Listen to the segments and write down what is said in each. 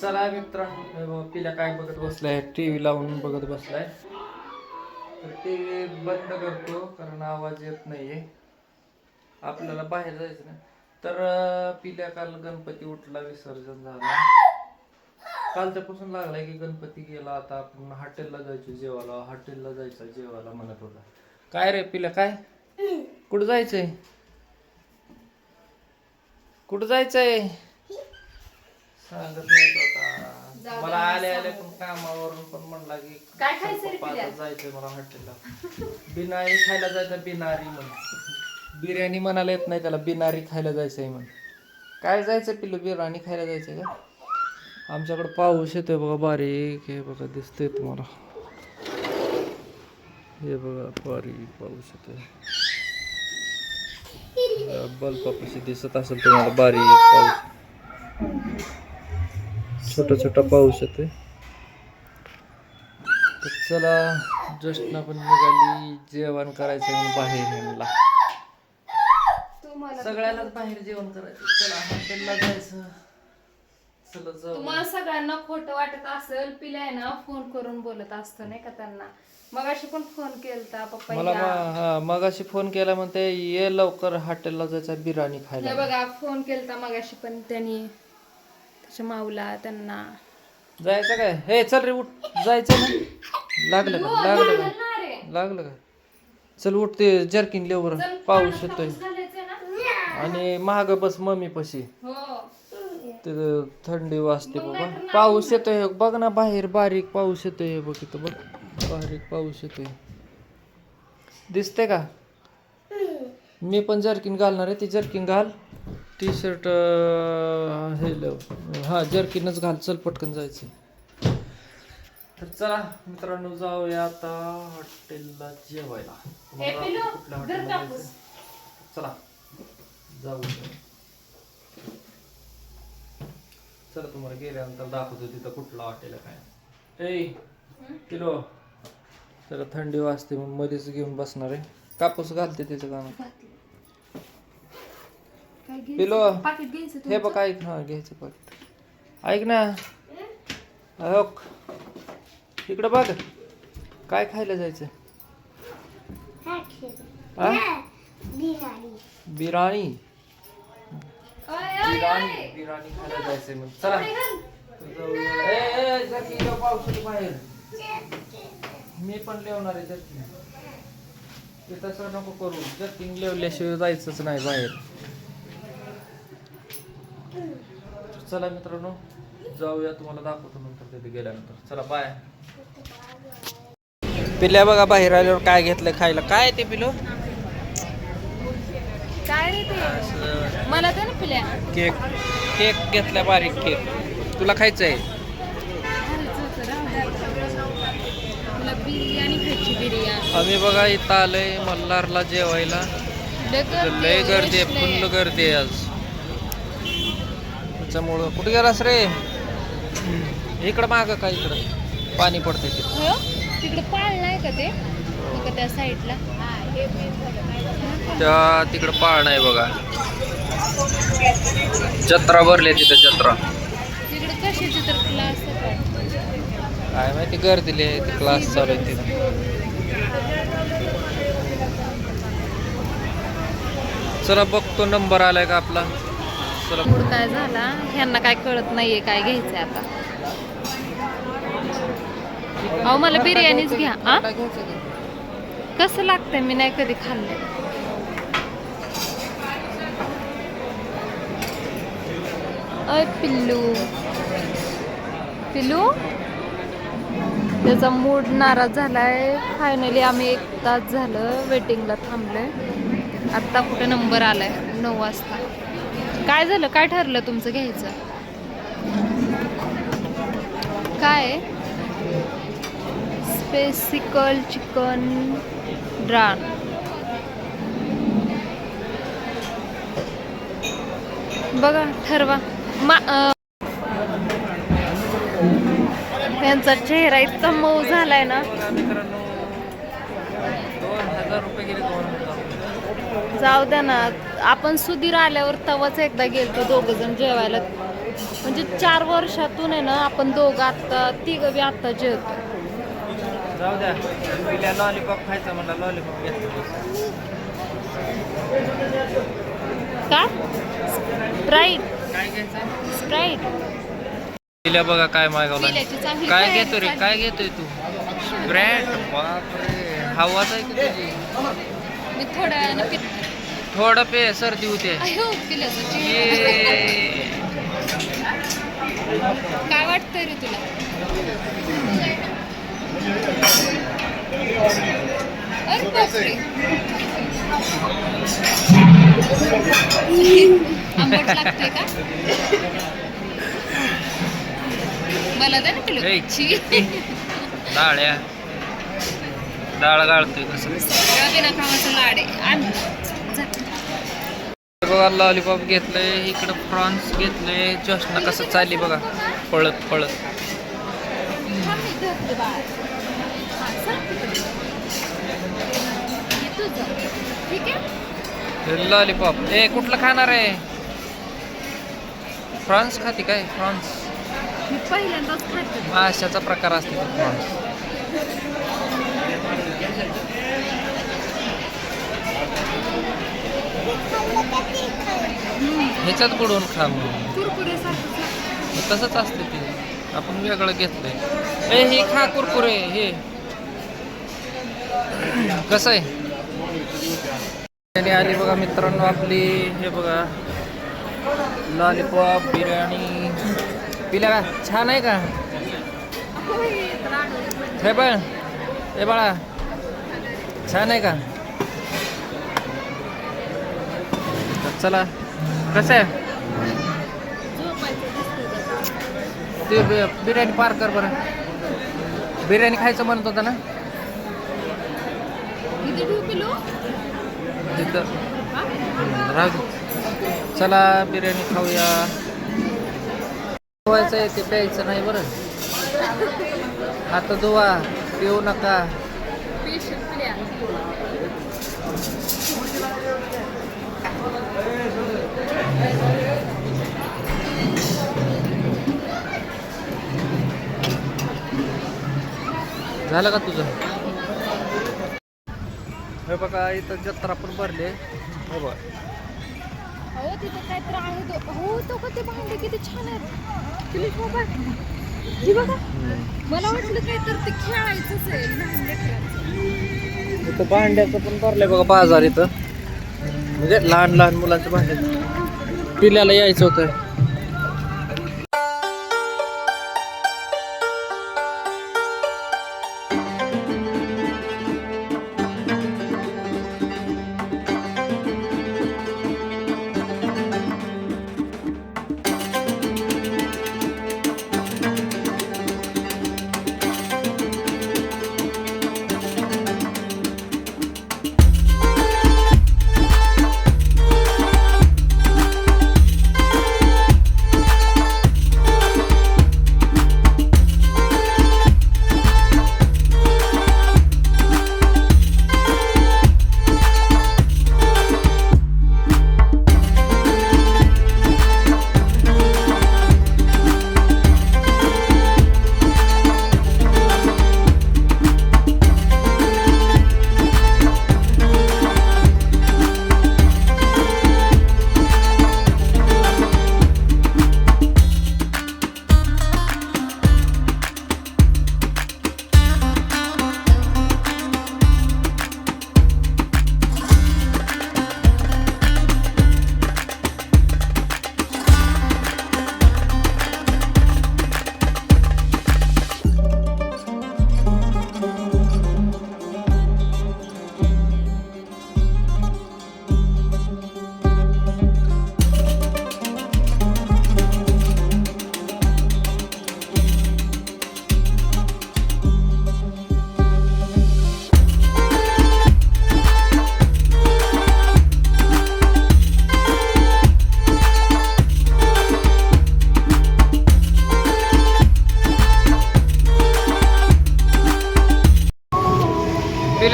चला मित्रांनो पिल्या काय बघत बसलाय? टीव्ही लावून बघत बसलाय. तर टीव्ही बंद करतो कारण आवाज येत नाहीये. आपल्याला बाहेर जायचं नाही. तर पिल्या काल गणपती उठला विसर्जन झाला. कालच्यापासून लागलाय की गणपती गेला आता आपण हॉटेलला जायचो जेवायला. हॉटेलला जायचं जेवायला म्हणत होता. काय रे पिल्या काय? कुठं जायचंय? कुठं जायचंय? सांगत नाही तो आता मला आले आले पण कामावरून पण म्हणला की काय खायचं रे पप्पा, पिल्या? आता जायचंय मला हॉटेलला. बिनारी खायला जायचं बिनारी म्हण. बिर्याणी म्हणायला येत नाही त्याला बिनारी खायला जायचंय म्हण. काय जायचं पिल्लू बिर्याणी खायला जायचंय का? आमच्याकडे पाऊस येतोय बघा बारीक. हे बघा दिसतंय तुम्हाला. हे बघा बारीक पाऊस येतोय. बल्बापाशी दिसत असेल तुम्हाला बारीक पाऊस. छोटा छोटा पाऊस येतोय. तर चला जस्ट पण निघाली जेवण करायचं म्हणून बाहेर सगळ्यालाच बाहेर जेवण करायचं चला हॉटेलला जायचं. चला जाऊ. तुम्हाला सगळ्यांना खोटं वाटत असेल पिल्या आहे ना फोन करून बोलत असतो नाही का त्यांना? मग अशी पण फोन केलता पप्पा मला या. मा- हा मगाशी फोन केला म्हणते ये लवकर हॉटेलला जायचं बिर्याणी हे खायला बघा फोन केलता मगाशी पण त्यांनी. माऊला त्यांना. जायचं काय? हे चल रे उठ. जायचं ना? लागलं का? लागलं का. लागलं का? चल उठ ते जर्किन लेवर पाऊस येतोय. आणि महाग बस मम्मी पशी. हो. ते थंडी वाजते बाबा. पाऊस येतोय. बघ ना बाहेर बारीक पाऊस येतोय. बघ इथं बघ. बारीक पाऊस येतोय. दिसते का? मी पण जर्किन घालणार आहे. ती जर्किन घाल. टी शर्ट हे लव हा जर्किनच घाल चल पटकन जायचं. तर चला मित्रांनो जाऊया आता हॉटेलला जेवायला. तुम्हाला कुठल्या हॉटेलला. जायचं? चला जाऊ चला तुम्हाला गेल्यानंतर दाखवतो तिथं कुठलं हॉटेल काय. ए किलो चला थंडी वाजते मग मध्येच घेऊन बसणार आहे. कापूस घालते त्याचं काय पिलो. घ्यायचं पाकिट घ्यायचं हे बघ ऐक हा घ्यायचं पाकिट. ऐक ना. अहोक इकडं बघ. काय खायला जायचं? हा? बिर्याणी. अय. बिर्याणी खायला जायचंय मग. चला. घेऊ पावसाळी बाहेर. मी पण लिवणार आहे जर्किन ते तसं नको करू. जर्किन लिवल्याशिवाय जायचंच नाही बाहेर. चला मित्रांनो जाऊया तुम्हाला दाखवतो नंतर तिथे गेल्यानंतर. चला बाय पिल्या बघा बाहेर आल्यावर काय घेतलं खायला. काय ते पिलो काय रे ते? मला दे ना पिल्या केक. केक घेतला बारीक केक. तुला खायचं आहे आम्ही बघा इथं आलोय मल्हारला जेवायला. लय गर्दी आहे फुल्ल गर्दी आहे आज. त्याच्यामुळं कुठे गेलास रे? इकडं माग का इकडं? पाणी पडतंय तिथं. हो? तिकडे पाळ नाही का ते? त्या साईडला. त्या तिकडं पाळ नाही बघा. जत्रा भरली तिथं जत्रा. तिकडे कशाची तर क्लास काय? माहिती गर्दी लय आहे क्लास चालू आहे तिथं. चला बघतो नंबर आलाय का आपला? मूड काय झाला ह्यांना काय कळत नाहीये काय घ्यायचंय आता. अहो मला बिर्याणीच घ्या आ? कसं लागतंय मी नाही कधी खाल्लं अय पिल्लू. पिल्लू? त्याचा मूड नाराज झालाय. फायनली आम्ही एक तास झालं वेटिंगला थांबलोय. आत्ता कुठे नंबर आलाय? नऊ वाजता. काय झालं? काय ठरलं तुमचं घ्यायचं? काय? स्पेसिकल चिकन ड्रान बघा ठरवा. मा यांचा चेहरा इतका मऊ झालाय ना. दोन हजार रुपये गेले दोन हजार. जाऊ द्या ना. आपण सुधीर आल्यावर तवाच एकदा गेलतो दोघ जण जेवायला. म्हणजे चार वर्षातून आहे ना आपण दोघं आता तिघं बी आता जेवतो. जाऊ द्या. पिल्या लॉलीपॉप खायचा म्हणला लॉलीपॉप घेतला. काय स्प्राईट काय घ्यायचं? स्प्राईट पिल्या बघा काय मागवला. काय घेतो रे. काय घेतोय तू? ब्रँड बापरे. हवाच आहे की तुझी? मी थोड्या वेळानं पित थोडं पे सर्दी होते. अयो. काय वाटतंय रे तुला? अरे बापरे. आंबट लागतोय का? मला दे ना छी. डाळ्या डाळ गाळतोय कसं. बघा लॉलीपॉप घेतलंय इकडं प्रॉन्स घेतलंय. चष्मा कसं चालली बघा. पळत पळत. लॉलीपॉप ए कुठलं खाणार आहे? फ्रॉन्स खाते काय? फ्रॉन्स पहिल्यांदाच माशाचा प्रकार असते फ्रॉन्स ह्याच्यात बुडवून खा मग तसंच असते ते. आपण वेगळं घेतलंय. हे खा कुरकुरे हे. कसं आहे? आली बघा मित्रांनो आपली हे बघा. लॉलीपॉप बिर्याणी. पिल्या का? छान आहे का? हे बळ हे बाळा छान आहे का? चला कसं आहे? ते बिर्याणी पार कर बरं. बिर्याणी खायचं म्हणत होता ना? राहू चला बिर्याणी खाऊया. धुवायचं आहे ते प्यायचं नाही बरं. आता धुवा. देऊ नका. झालं का तुझं? हे बघा इथं जत्रा पण भरले. हे बघा. हो तिथं काहीतरी आहे तो. हो तो का ते किती छान आहेत. हे बघा. मला वाटलं ते खेळायचंच आहे लहान लेकरांचं इथं भांड्याचं पण भरलंय बघा बाजार इथं. म्हणजे लहान लहान मुलांचं भांड्याचं पिल्याला यायचं होतं.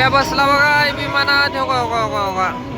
पिल्या बसला बघा विमानात हो का, हो का, हो का, हो का.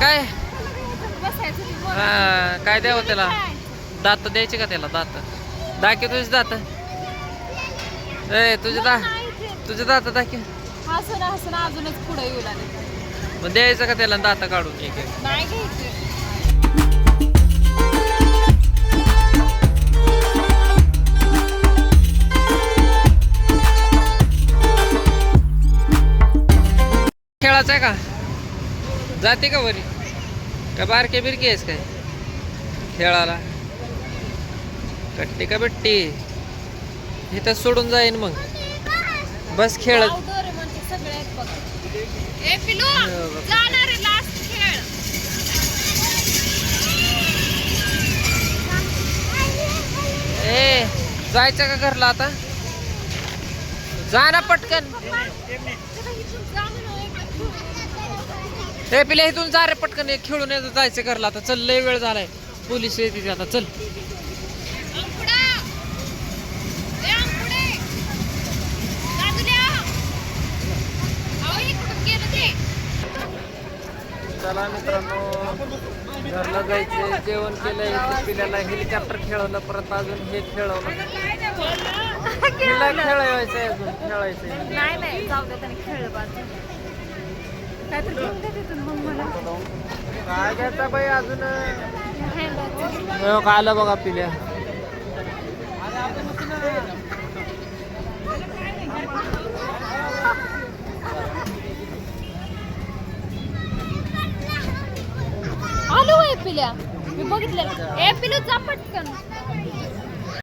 काय. हा काय द्यावं त्याला. दात द्यायचे का त्याला? दात. दाखे तुझे दात? ए तुझे दा. तुझे दात दाखे हसून हसून अजूनच पुढे येऊ लागले. मग द्यायचं का त्याला दात काढून? एक एक. नाही घ्यायचे. खेळायचं आहे का? जाते का वरी? का बारके बिरके आहेस काय खेळाला. कट्टी का बिट्टी? इथं सोडून जाईन मग. बस खेळ. आउटडोर म्हणजे ए जायचं का घरला आता? जा ना पटकन. ए पिल्या इथून जा रे पटकन एक खेळून ये, जायचं घरला. आता चल लय वेळ झालाय. पोलीस येते आता चल. चला मित्रांनो घरला जायचे जेवण केलंय पिल्याला हेलिकॉप्टर खेळवलं परत अजून हे खेळवलं. हिला खेळायचंय अजून खेळायचंय नाही नाही जाऊ दे त्याने खेळलं बाजू काय तर घेऊन दे तिथून मग मला. काय घ्यायचा बाई अजून? हो, का आलं बघा पिल्या. आलो आहे पिल्या. मी बघितलं. ए पिलू जा पटकन.